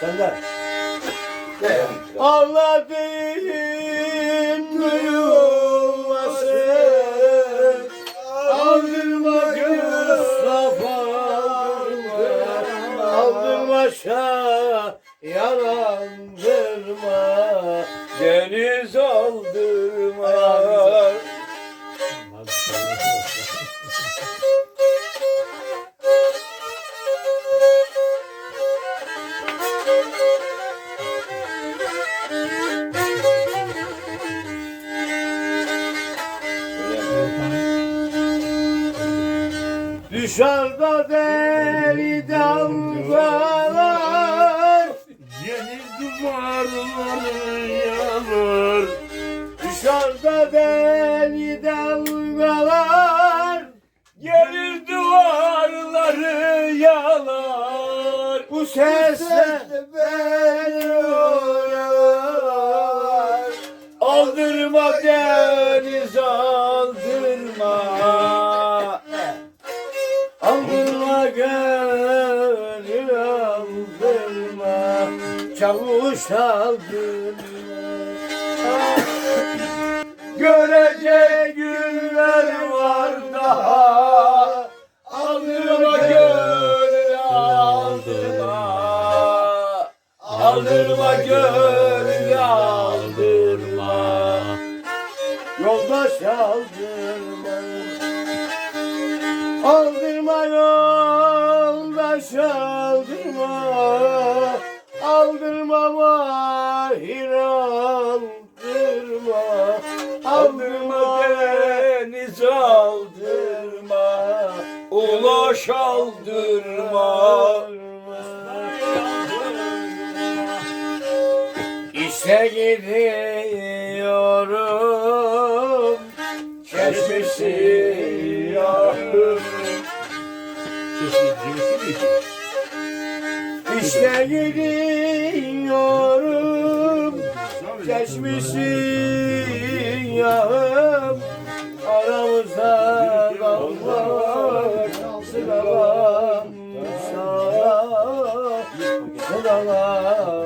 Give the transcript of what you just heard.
Senden. Ağladığım duyulmasın Aldırma Mustafa Aldırma şah Yarandırma Deniz aldırma Dışarıda deli dalgalar Yeni duvarları yanır Dışarıda deli dalgalar Gelir duvarları sesle beni oyalar Aldırma deniz aldırma. Aldırma gönül aldırma. Çavuş aldırma. Görecek aldırma Aldırma yoldaş aldırma Aldırma mahir aldırma. Aldırma deniz aldırma Ulaş aldırma İşte gidiyorum siyahım İşte gidiyorum Çeşmi siyahım Aramızda dağlar Sıralar Sıralar